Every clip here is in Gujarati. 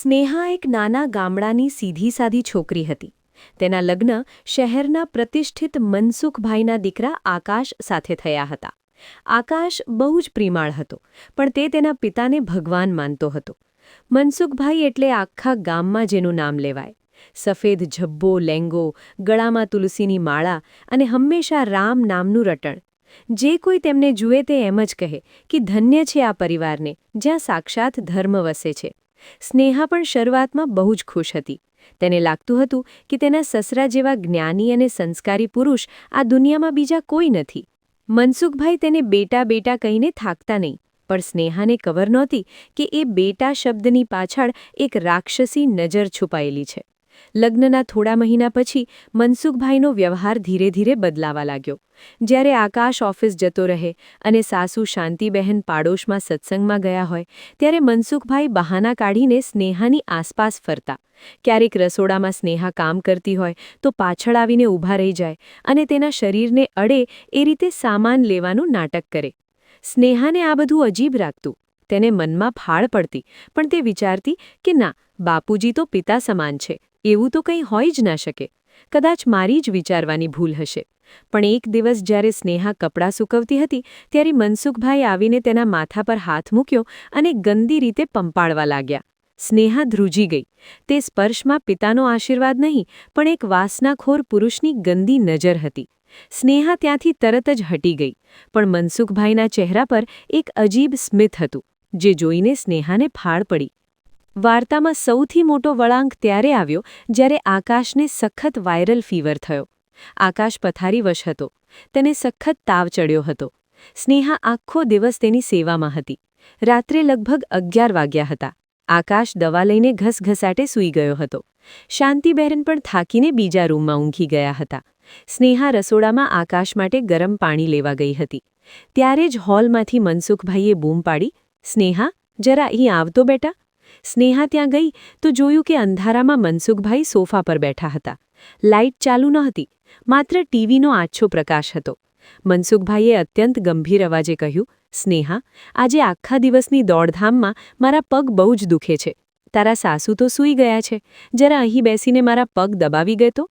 સ્નેહા એક નાના ગામડાની સીધી સાધી છોકરી હતી. તેના લગ્ન શહેરના પ્રતિષ્ઠિત મનસુખભાઈના દીકરા આકાશ સાથે થયા હતા. આકાશ બહુ જ પ્રિમાળ હતો, પણ તે તેના પિતાને ભગવાન માનતો હતો. મનસુખભાઈ એટલે આખા ગામમાં જેનું નામ લેવાય. સફેદ ઝબ્બો, લેંગો, ગળામાં તુલસીની માળા અને હંમેશા રામ નામનું રટણ. જે કોઈ તેમને જુએ તે એમ જ કહે કે ધન્ય છે આ પરિવારને, જ્યાં સાક્ષાત ધર્મ વસે છે. સ્નેહા પણ શરૂઆતમાં બહુ જ ખુશ હતી. તેને લાગતું હતું કે તેના સસરા જેવા જ્ઞાની અને સંસ્કારી પુરુષ આ દુનિયામાં બીજા કોઈ નથી. મનસુખભાઈ તેને બેટા બેટા કહીને થાકતા નહીં, પણ સ્નેહાને ખબર નહોતી કે એ બેટા શબ્દની પાછળ એક રાક્ષસી નજર છુપાયેલી છે. લગ્નના થોડા મહિના પછી મનસુખભાઈનો વ્યવહાર ધીરે ધીરે બદલાવા લાગ્યો. જ્યારે આકાશ ઓફિસ જતો રહે અને સાસુ શાંતિબહેન પાડોશમાં સત્સંગમાં ગયા હોય, ત્યારે મનસુખભાઈ બહાના કાઢીને સ્નેહાની આસપાસ ફરતા. ક્યારેક રસોડામાં સ્નેહા કામ કરતી હોય તો પાછળ આવીને ઊભા રહી જાય અને તેના શરીરને અડે એ રીતે સામાન લેવાનું નાટક કરે. સ્નેહાને આ બધું અજીબ રાખતું તેને મનમાં ફાળ પડતી, પણ તે વિચારતી કે ના, બાપુજી તો પિતા સમાન છે, એવું તો કંઈ હોય જ ના શકે. કદાચ મારી જ વિચારવાની ભૂલ હશે. પણ એક દિવસ જ્યારે સ્નેહા કપડાં સૂકવતી હતી, ત્યારે મનસુખભાઈ આવીને તેના માથા પર હાથ મૂક્યો અને ગંદી રીતે પંપાળવા લાગ્યા. સ્નેહા ધ્રુજી ગઈ. તે સ્પર્શમાં પિતાનો આશીર્વાદ નહીં, પણ એક વાસનાખોર પુરુષની ગંદી નજર હતી. સ્નેહા ત્યાંથી તરત જ હટી ગઈ, પણ મનસુખભાઈના ચહેરા પર એક અજીબ સ્મિત હતું. જે જોઈને સ્નેહાને ફાળ પડી. વાર્તામાં સૌથી મોટો વળાંક ત્યારે આવ્યો જ્યારે આકાશને સખત વાયરલ ફીવર થયો. આકાશ પથારીવશ હતો. તેને સખત તાવ ચડ્યો હતો. સ્નેહા આખો દિવસ તેની સેવામાં હતી. રાત્રે લગભગ અગિયાર વાગ્યા હતા. આકાશ દવા લઈને ઘસઘસાટે સૂઈ ગયો હતો. શાંતિબહેન પણ થાકીને બીજા રૂમમાં ઊંઘી ગયા હતા. સ્નેહા રસોડામાં આકાશ માટે ગરમ પાણી લેવા ગઈ હતી. ત્યારે જ હોલમાંથી મનસુખભાઈએ બૂમ પાડી સ્નેહા, જરા અહીં આવતો બેટા. સ્નેહા ત્યાં ગઈ તો જોયું કે અંધારામાં મનસુખભાઈ સોફા પર બેઠા હતા. લાઇટ ચાલુ ન હતી, માત્ર ટીવીનો આછો પ્રકાશ હતો. મનસુખભાઈએ અત્યંત ગંભીર અવાજે કહ્યું, સ્નેહા, આજે આખા દિવસની દોડધામમાં મારા પગ બહુ જ દુખે છે. તારા સાસુ તો સૂઈ ગયા છે. જરા અહીં બેસીને મારા પગ દબાવી ગયો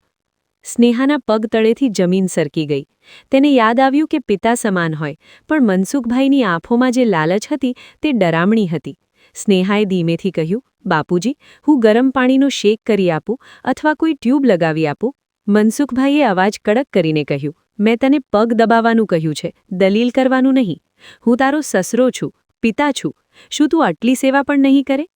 સ્નેહાના પગ તળેથી જમીન સરકી ગઈ. તેને યાદ આવ્યું કે પિતા સમાન હોય, પણ મનસુખભાઈની આંખોમાં જે લાલચ હતી તે ડરામણી હતી. સ્નેહાએ ધીમેથી કહ્યું, બાપુજી, હું ગરમ પાણીનો શેક કરી આપું અથવા કોઈ ટ્યુબ લગાવી આપું? મનસુખભાઈએ અવાજ કડક કરીને કહ્યું, મેં તને પગ દબાવવાનું કહ્યું છે, દલીલ કરવાનું નહીં. હું તારો સસરો છું, પિતા છું. શું તું આટલી સેવા પણ નહીં કરે?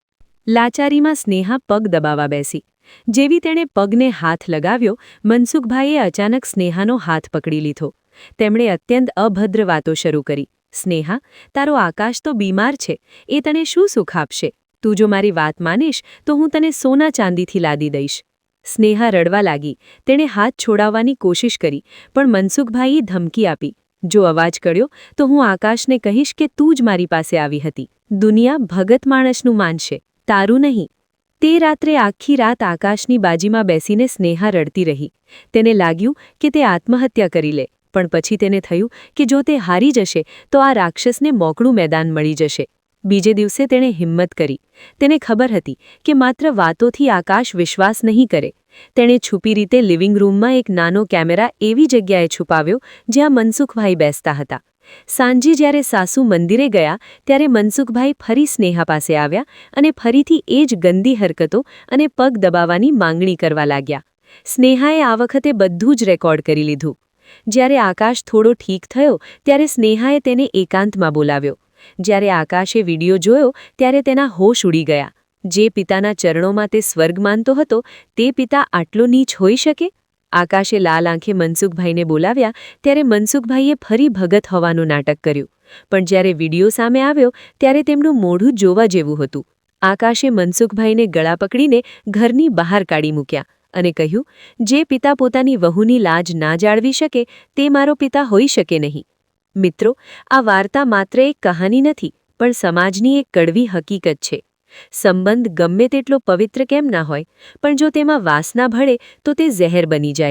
લાચારીમાં સ્નેહા પગ દબાવવા બેસી. જેવી તેણે પગને હાથ લગાવ્યો, મનસુખભાઈએ અચાનક સ્નેહાનો હાથ પકડી લીધો. તેમણે અત્યંત અભદ્ર વાતો શરૂ કરી. સ્નેહા, તારો આકાશ તો બીમાર છે. એ તને શું સુખ આપશે? તું જો મારી વાત માનીશ, તો હું તને સોના ચાંદીથી લાદી દઈશ. સ્નેહા રડવા લાગી. તેણે હાથ છોડાવવાની કોશિશ કરી, પણ મનસુખભાઈએ ધમકી આપી. જો અવાજ કર્યો, તો હું આકાશને કહીશ કે તું જ મારી પાસે આવી હતી. દુનિયા ભગત માણસનું માનશે. તારું નહીં. તે રાત્રે આખી રાત આકાશની બાજીમાં બેસીને સ્નેહા રડતી રહી. તેને લાગ્યું કે તે આત્મહત્યા કરી લે, પણ પછી તેને થયું કે જો તે હારી જશે, તો આ રાક્ષસને મોકળું મેદાન મળી જશે. બીજે દિવસે તેણે હિંમત કરી. તેને ખબર હતી કે માત્ર વાતોથી આકાશ વિશ્વાસ નહીં કરે. તેણે છુપી રીતે લિવિંગ રૂમમાં એક નાનો કેમેરા એવી જગ્યાએ છુપાવ્યો જ્યાં મનસુખભાઈ બેસતા હતા. સાંજે જ્યારે સાસુ મંદિરે ગયા, ત્યારે મનસુખભાઈ ફરી સ્નેહા પાસે આવ્યા અને ફરીથી એ જ ગંદી હરકતો અને પગ દબાવવાની માંગણી કરવા લાગ્યા. સ્નેહાએ આ વખતે બધું જ રેકોર્ડ કરી લીધું. જ્યારે આકાશ થોડો ઠીક થયો, ત્યારે સ્નેહાએ તેને એકાંતમાં બોલાવ્યો. જ્યારે આકાશે વીડિયો જોયો, ત્યારે તેના હોશ ઉડી ગયા. જે પિતાના ચરણોમાં તે સ્વર્ગ માનતો હતો, તે પિતા આટલો નીચ હોઈ શકે? આકાશે લાલ આંખે મનસુખભાઈને બોલાવ્યા ત્યારે મનસુખભાઈએ ફરી ભગત હોવાનું નાટક કર્યું. પણ જ્યારે વીડિયો સામે આવ્યો ત્યારે તેમનું મોઢું જોવા જેવું હતું. આકાશે મનસુખભાઈને ગળા પકડીને ઘરની બહાર કાઢી મૂક્યા અને કહ્યું, જે પિતા પોતાની વહુની લાજ ના જાળવી શકે, તે મારો પિતા હોઈ શકે નહીં. મિત્રો, આ વાર્તા માત્ર એક કહાની નથી, પણ સમાજની એક કડવી હકીકત છે. સંબંધ ગમે તેટલો પવિત્ર કેમ ના હોય, પણ જો તેમાં વાસના ભળે, તો તે ઝેર બની જાય.